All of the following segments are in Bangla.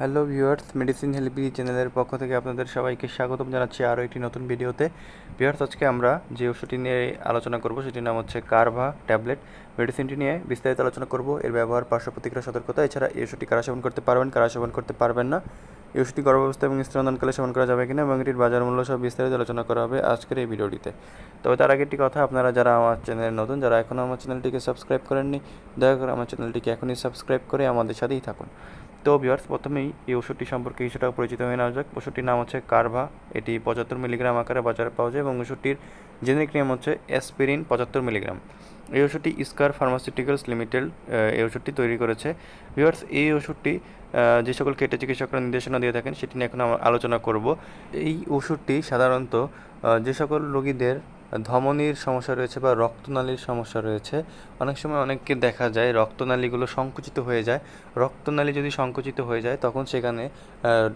হ্যালো ভিউয়ার্স মেডিসিন হেলপি চ্যানেলের পক্ষ থেকে আপনাদের সবাইকে স্বাগতম জানাচ্ছি আরও একটি নতুন ভিডিওতে। ভিউয়ার্স, আজকে আমরা যে ওষুধটি নিয়ে আলোচনা করব সেটির নাম হচ্ছে কারভা ট্যাবলেট মেডিসিনটি নিয়ে বিস্তারিত আলোচনা করব। এর ব্যবহার, পার্শ্ব প্রতিক্রিয়া, সতর্কতা, এছাড়া এই ওষুধটি কারা সেবন করতে পারবেন, কারা সেবন করতে পারবেন না, এই ওষুধটি গর্ভাবস্থা এবং স্তনদানকালে সেবন করা যাবে কিনা এবং এটির বাজার মূল্য সব বিস্তারিত আলোচনা করা হবে আজকের এই ভিডিওটিতে। তবে তার আগে একটি কথা, আপনারা যারা আমার চ্যানেলে নতুন, যারা এখনও আমার চ্যানেলটিকে সাবস্ক্রাইব করেননি, দয়া করে আমার চ্যানেলটিকে এখনই সাবস্ক্রাইব করে আমাদের সাথেই থাকুন। তো ভিউয়ার্স প্রথমেই এই ওষুধটি সম্পর্কে কিছুটা পরিচিত হয়ে নেওয়া যাক। ওষুধটির নাম হচ্ছে কারভা। এটি পঁচাত্তর মিলিগ্রাম আকারে বাজারে পাওয়া যায় এবং ওষুধটির জেনেরিক নেম হচ্ছে অ্যাসপিরিন পঁচাত্তর মিলিগ্রাম। এই ওষুধটি ইস্কার ফার্মাসিউটিক্যালস লিমিটেড এই ওষুধটি তৈরি করেছে। ভিউয়ার্স এই ওষুধটি যে সকল কেটে চিকিৎসকরা নির্দেশনা দিয়ে থাকেন, সেটি নিয়ে এখন আমরা আলোচনা করব। এই ওষুধটি সাধারণত যে সকল রোগীদের ধমনির সমস্যা রয়েছে বা রক্তনালীর সমস্যা রয়েছে। অনেক সময় অনেককে দেখা যায় রক্তনালীগুলো সংকুচিত হয়ে যায়। রক্তনালী যদি সংকুচিত হয়ে যায়, তখন সেখানে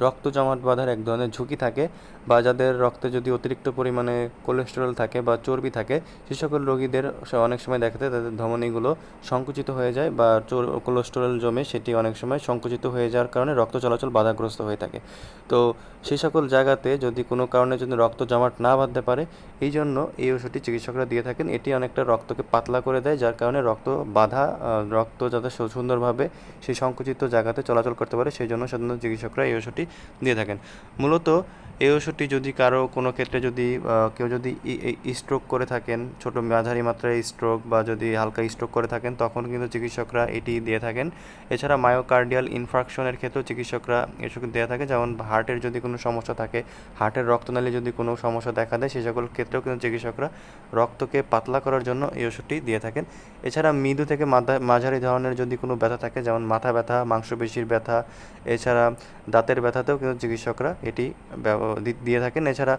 রক্ত জমাট বাঁধার এক ধরনের ঝুঁকি থাকে বা যাদের রক্তে যদি অতিরিক্ত পরিমাণে কোলেস্টেরল থাকে বা চর্বি থাকে, সে সকল রোগীদের অনেক সময় দেখা যায় তাদের ধমনীগুলো সংকুচিত হয়ে যায় বা কোলেস্টেরল জমে সেটি অনেক সময় সংকুচিত হয়ে যাওয়ার কারণে রক্ত চলাচল বাধাগ্রস্ত হয়ে থাকে। তো সেই সকল জায়গাতে যদি কোনো কারণে যদি রক্ত জমাট না বাঁধতে পারে এই জন্য এই ওষুধটি চিকিৎসকরা দিয়ে থাকেন, এটি অনেকটা রক্তকে পাতলা করে দেয়, যার কারণে রক্ত বাধা রক্ত যাতে সু- সুন্দরভাবে সেই সংকুচিত জায়গাতে চলাচল করতে পারে, সেই জন্য সাধারণত চিকিৎসকরা এই ওষুধটি দিয়ে থাকেন। মূলত এই ওষুধটি যদি কারও কোনো ক্ষেত্রে যদি কেউ যদি স্ট্রোক করে থাকেন, ছোট মাঝারি মাত্রায় স্ট্রোক বা যদি হালকা স্ট্রোক করে থাকেন, তখন কিন্তু চিকিৎসকরা এটি দিয়ে থাকেন। এছাড়া মায়োকার্ডিয়াল ইনফ্রাকশনের ক্ষেত্রেও চিকিৎসকরা এসব দিয়ে থাকে, যেমন হার্টের যদি কোনো সমস্যা থাকে হার্টের রক্তনালী যদি কোনো সমস্যা দেখা দেয় সেই সকল ক্ষেত্রেও কিন্তু চিকিৎসকরা রক্তকে পাতলা করার জন্য এই ওষুধটি দিয়ে থাকেন। এছাড়া মৃদু থেকে মাঝারি ধরনের যদি কোনো ব্যথা থাকে, যেমন মাথা ব্যথা, মাংসপেশির ব্যথা, এছাড়া দাঁতের ব্যথাতেও কিন্তু চিকিৎসকরা এটি দিয়ে থাকেন। এছাড়া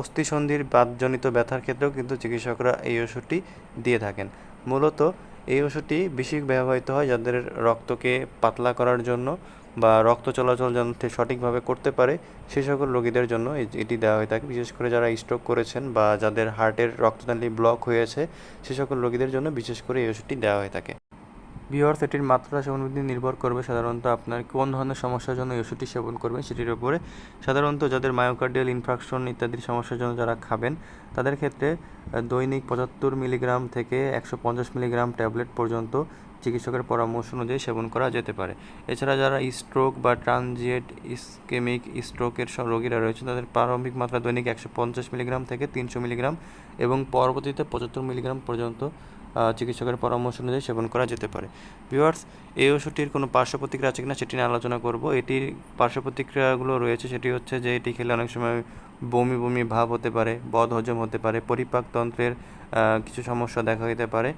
অস্থিসন্ধির বাদজনিত ব্যথার ক্ষেত্রেও কিন্তু চিকিৎসকরা এই ওষুধটি দিয়ে থাকেন। মূলত এই ওষুধটি বেশি ব্যবহৃত হয় যাদের রক্তকে পাতলা করার জন্য বা রক্ত চলাচল যেন সঠিকভাবে করতে পারে, সে সকল রোগীদের জন্য এটি দেওয়া হয়ে থাকে বিশেষ করে যারা স্ট্রোক করেছেন বা যাদের হার্টের রক্তনালী ব্লক হয়েছে, সে সকল রোগীদের জন্য বিশেষ করে এই ওষুধটি দেওয়া হয়ে থাকে ভিওয়ার্স সেটির মাত্রা সেবনবিধি নির্ভর করবে সাধারণত আপনার কোন ধরনের সমস্যার জন্য ওষুধটি সেবন করবেন সেটির উপরে। সাধারণত যাদের মায়োকার্ডিয়াল ইনফ্রাকশন ইত্যাদির সমস্যার জন্য যারা খাবেন, তাদের ক্ষেত্রে দৈনিক পঁচাত্তর মিলিগ্রাম থেকে একশো পঞ্চাশ মিলিগ্রাম ট্যাবলেট পর্যন্ত চিকিৎসকের পরামর্শ অনুযায়ী সেবন করা যেতে পারে। এছাড়া যারা স্ট্রোক বা ট্রানজিয়েট ইসকেমিক স্ট্রোকের রোগীরা রয়েছে তাদের প্রারম্ভিক মাত্রা দৈনিক একশো পঞ্চাশ মিলিগ্রাম থেকে তিনশো মিলিগ্রাম এবং পরবর্তীতে পঁচাত্তর মিলিগ্রাম পর্যন্ত চিকিৎসকের পরামর্শ অনুযায়ী সেবন করা যেতে পারে। ভিউয়ার্স এই ওষুধটির কোনো পার্শ্ব প্রতিক্রিয়া আছে কিনা সেটি নিয়ে আলোচনা করব। এটির পার্শ্ব প্রতিক্রিয়াগুলো রয়েছে, সেটি হচ্ছে যে এটি খেলে অনেক সময় বমি বমি ভাব হতে পারে, বদ হজম হতে পারে পরিপাকতন্ত্রের কিছু সমস্যা দেখা দিতে পারে।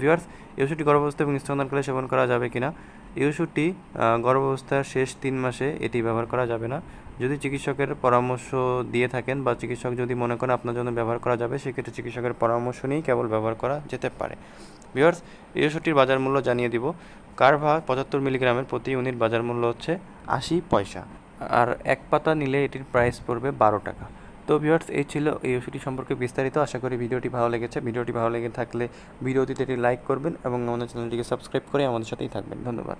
ভিউয়ার্স এই ওষুধটি গর্ভাবস্থা এবং স্তনদানকালে সেবন করা যাবে কিনা? এই ওষুধটি গর্ভাবস্থার শেষ তিন মাসে এটি ব্যবহার করা যাবে না। যদি চিকিৎসকের পরামর্শ দিয়ে থাকেন বা চিকিৎসক যদি মনে করেন আপনার জন্য ব্যবহার করা যাবে, সেক্ষেত্রে চিকিৎসকের পরামর্শ নিয়েই কেবল ব্যবহার করা যেতে পারে। ভিউয়ার্স, এই ওষুধটির বাজার মূল্য জানিয়ে দিব। কারভা পঁচাত্তর মিলিগ্রামের প্রতি ইউনিট বাজার মূল্য হচ্ছে আশি পয়সা। আর এক পাতা নিলে এটির প্রাইস পড়বে বারো টাকা। তো ভিউয়ার্স, এই ছিল এই ওষুধটি সম্পর্কে বিস্তারিত। আশা করি ভিডিওটি ভালো লেগেছে। ভিডিওটি ভালো লেগে থাকলে ভিডিওটিতে এটি লাইক করবেন এবং আমাদের চ্যানেলটিকে সাবস্ক্রাইব করে আমাদের সাথেই থাকবেন। ধন্যবাদ।